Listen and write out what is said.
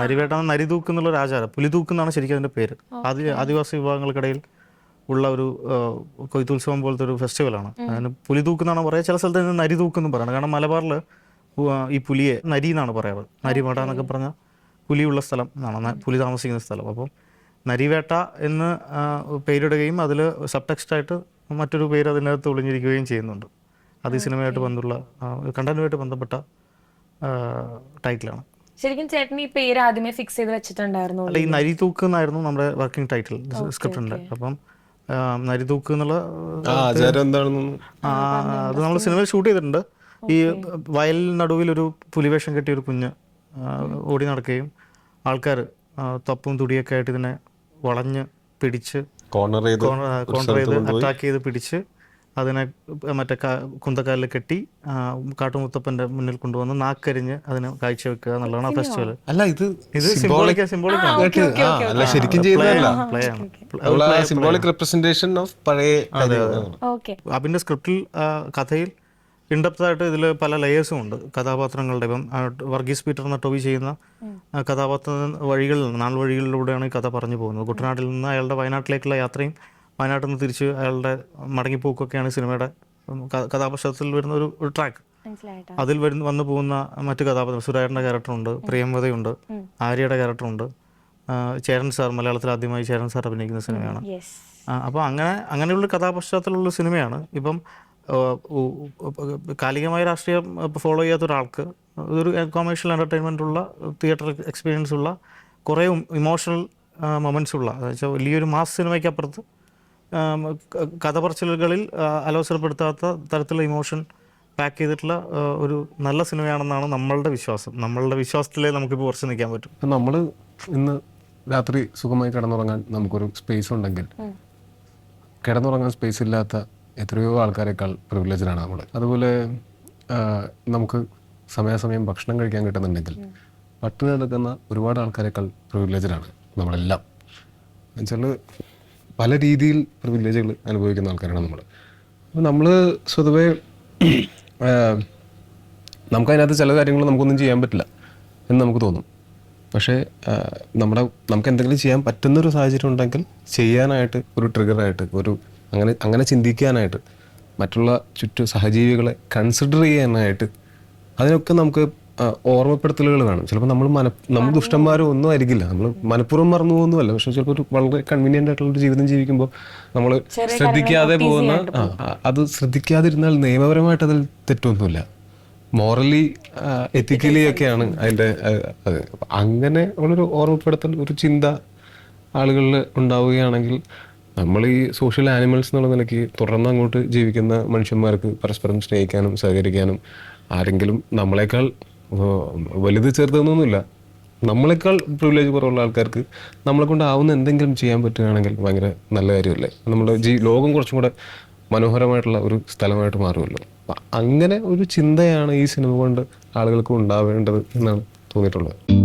നരിവേട്ട നരിതൂക്ക് എന്നുള്ള ഒരു ആചാരം. പുലിതൂക്ക് എന്നാണ് ശരിക്കും അതിന്റെ പേര്. ആദി ആദിവാസി വിഭാഗങ്ങൾക്കിടയിൽ ഉള്ള ഒരു കൊയ്ത്തുത്സവം പോലത്തെ ഒരു ഫെസ്റ്റിവലാണ്. അതിന് പുലിതൂക്ക് എന്നാണ് പറയുക ചില സ്ഥലത്ത് ഇതിന് നരിതൂക്ക് എന്നും പറയുന്നത് കാരണം മലബാറിൽ ഈ പുലിയെ നരി എന്നാണ് പറയാറ്. നരിവേട്ട എന്നൊക്കെ പറഞ്ഞാൽ പുലിയുള്ള സ്ഥലം എന്നാണ്. പുലി താമസിക്കുന്ന സ്ഥലം. അപ്പം നരിവേട്ട എന്ന് പേരിടുകയും അതിൽ സബ്ടെക്സ്റ്റ് ടെക്സ്റ്റായിട്ട് മറ്റൊരു പേര് അതിനകത്ത് ഒളിഞ്ഞിരിക്കുകയും ചെയ്യുന്നുണ്ട്. അത് ഈ സിനിമയായിട്ട് ബന്ധമുള്ള കണ്ടന്റുമായിട്ട് ബന്ധപ്പെട്ട ടൈറ്റിലാണ്. ശരിക്കും ചേട്ടൻ ഈ പേര് ആദ്യമേ ഫിക്സ് ചെയ്ത് വെച്ചിട്ടുണ്ടായിരുന്നു അല്ല ഈ നരിതൂക്ക് എന്നായിരുന്നു നമ്മുടെ വർക്കിംഗ് ടൈറ്റിൽ സ്ക്രിപ്റ്റിന്റെ അപ്പം നരിതൂക്ക് എന്നുള്ള ആചാരം എന്താണെന്ന് ആ, അത് നമ്മൾ സിനിമയിൽ ഷൂട്ട് ചെയ്തിട്ടുണ്ട്. ഈ വയലിൽ നടുവിൽ ഒരു പുലിവേഷം കെട്ടിയ ഒരു കുഞ്ഞ് ഓടി നടക്കുകയും ആൾക്കാർ തപ്പും തുടിയൊക്കെ ആയിട്ട് ഇതിനെ വളഞ്ഞ് പിടിച്ച് കോർണർ ചെയ്ത് അറ്റാക്ക് ചെയ്ത് പിടിച്ച് അതിനെ മറ്റേ കുന്തക്കാലിൽ കെട്ടി കാട്ടുമുത്തപ്പന്റെ മുന്നിൽ കൊണ്ടുവന്ന് നാക്കരിഞ്ഞ് അതിന് കാഴ്ചവെക്കുക എന്നുള്ളതാണ് ആ ഫെസ്റ്റിവൽ. അല്ല ഇത് ഇത് സിംബോളിക് സിംബോളിക് അല്ല ശരിക്കും സിംബോളിക് റെപ്രസെന്റേഷൻ ഓഫ് പഴയ അതിന്റെ സ്ക്രിപ്റ്റിൽ കഥയിൽ ഇൻഡെപ്ത് ആയിട്ട് ഇതിൽ പല ലെയേഴ്സും ഉണ്ട്. കഥാപാത്രങ്ങളുടെ ഇപ്പം വർഗീസ് പീറ്റർ എന്ന ടോബി ചെയ്യുന്ന കഥാപാത്ര വഴികളിൽ നാൾ വഴികളിലൂടെയാണ് ഈ കഥ പറഞ്ഞു പോകുന്നത്. കുട്ടനാട്ടിൽ നിന്ന് അയാളുടെ വയനാട്ടിലേക്കുള്ള യാത്രയും വയനാട്ടിൽ നിന്ന് തിരിച്ച് അയാളുടെ മടങ്ങിപ്പോക്കൊക്കെയാണ് സിനിമയുടെ കഥാപശ്ചാത്തലത്തിൽ വരുന്ന ഒരു ഒരു ട്രാക്ക് അതിൽ വരുന്ന വന്നു പോകുന്ന മറ്റു കഥാപാത്രം സുരായറിന്റെ ക്യാരക്ടറുണ്ട് പ്രിയംവതയുണ്ട് ആര്യയുടെ ക്യാരക്ടറുണ്ട് ചേരൻ സാർ മലയാളത്തിൽ ആദ്യമായി ചേരൻ സാർ അഭിനയിക്കുന്ന സിനിമയാണ്. അപ്പോൾ അങ്ങനെ അങ്ങനെയുള്ള കഥാപശ്ചാത്തലമുള്ള സിനിമയാണ്. ഇപ്പം കാലികമായ രാഷ്ട്രീയം ഫോളോ ചെയ്യാത്ത ഒരാൾക്ക് ഇതൊരു കൊമേഴ്ഷ്യൽ എന്റർടൈൻമെന്റ് ഉള്ള തിയേറ്റർ എക്സ്പീരിയൻസ് ഉള്ള കുറേ ഇമോഷണൽ മൊമെന്റ്സ് ഉള്ള അതായത് വലിയൊരു മാസ് സിനിമയ്ക്ക് അപ്പുറത്ത് കഥ പറച്ചിലുകളിൽ അലോസരപ്പെടുത്താത്ത തരത്തിലുള്ള ഇമോഷൻ പാക്ക് ചെയ്തിട്ടുള്ള ഒരു നല്ല സിനിമയാണെന്നാണ് നമ്മളുടെ വിശ്വാസം. നമ്മളുടെ വിശ്വാസത്തിലേ നമുക്കിപ്പോൾ കുറച്ച് നിൽക്കാൻ പറ്റും. ഇപ്പം നമ്മൾ ഇന്ന് രാത്രി സുഖമായി കിടന്നുറങ്ങാൻ നമുക്കൊരു സ്പേസ് ഉണ്ടെങ്കിൽ കിടന്നുറങ്ങാൻ സ്പേസ് ഇല്ലാത്ത എത്രയോ ആൾക്കാരെക്കാൾ പ്രിവിലേജാണ് നമ്മൾ അതുപോലെ നമുക്ക് സമയാസമയം ഭക്ഷണം കഴിക്കാൻ കിട്ടുന്നുണ്ടെങ്കിൽ പട്ടിണി നടക്കുന്ന ഒരുപാട് ആൾക്കാരെക്കാൾ പ്രിവിലേജാണ് നമ്മളെല്ലാം. എന്നുവെച്ചാൽ പല രീതിയിൽ പ്രിവിലേജുകൾ അനുഭവിക്കുന്ന ആൾക്കാരാണ് നമ്മൾ അപ്പോൾ നമ്മൾ സ്വതവേ നമുക്കതിനകത്ത് ചില കാര്യങ്ങൾ നമുക്കൊന്നും ചെയ്യാൻ പറ്റില്ല എന്ന് നമുക്ക് തോന്നും. പക്ഷേ നമ്മുടെ നമുക്ക് എന്തെങ്കിലും ചെയ്യാൻ പറ്റുന്നൊരു സാഹചര്യം ഉണ്ടെങ്കിൽ ചെയ്യാനായിട്ട് ഒരു ട്രിഗറായിട്ട് ഒരു അങ്ങനെ അങ്ങനെ ചിന്തിക്കാനായിട്ട് മറ്റുള്ള ചുറ്റു സഹജീവികളെ കൺസിഡർ ചെയ്യാനായിട്ട് അതിനൊക്കെ നമുക്ക് ഓർമ്മപ്പെടുത്തലുകൾ വേണം ചിലപ്പോൾ നമ്മൾ മന നമ്മൾ ദുഷ്ടന്മാരോ ഒന്നും ആയിരിക്കില്ല. നമ്മൾ മനഃപൂർവം മറന്നു പോകുന്നതല്ല. പക്ഷെ ചിലപ്പോൾ ഒരു വളരെ കൺവീനിയന്റ് ആയിട്ടുള്ള ഒരു ജീവിതം ജീവിക്കുമ്പോൾ നമ്മൾ ശ്രദ്ധിക്കാതെ പോകുന്ന അത് ശ്രദ്ധിക്കാതിരുന്നാൽ നിയമപരമായിട്ട് അതിൽ തെറ്റൊന്നുമില്ല. മോറലി എത്തിക്കലി ഒക്കെയാണ് അതിന്റെ അത്. അങ്ങനെ ഉള്ളൊരു ഓർമ്മപ്പെടുത്തൽ ഒരു ചിന്ത ആളുകളിൽ ഉണ്ടാവുകയാണെങ്കിൽ നമ്മൾ ഈ സോഷ്യൽ ആനിമൽസ് എന്നുള്ള നിലയ്ക്ക് തുടർന്ന് അങ്ങോട്ട് ജീവിക്കുന്ന മനുഷ്യന്മാർക്ക് പരസ്പരം സ്നേഹിക്കാനും സഹകരിക്കാനും ആരെങ്കിലും നമ്മളെക്കാൾ ഓ, വലുത് ചെറുതൊന്നുമില്ല നമ്മളെക്കാൾ പ്രിവിലേജ് കുറവുള്ള ആൾക്കാർക്ക് നമ്മളെ കൊണ്ടാവുന്ന എന്തെങ്കിലും ചെയ്യാൻ പറ്റുകയാണെങ്കിൽ ഭയങ്കര നല്ല കാര്യമല്ലേ? നമ്മുടെ ജീ ലോകം കുറച്ചും കൂടെ മനോഹരമായിട്ടുള്ള ഒരു സ്ഥലമായിട്ട് മാറുമല്ലോ. അപ്പം അങ്ങനെ ഒരു ചിന്തയാണ് ഈ സിനിമ കൊണ്ട് ആളുകൾക്ക് ഉണ്ടാവേണ്ടത് എന്നാണ് തോന്നിയിട്ടുള്ളത്.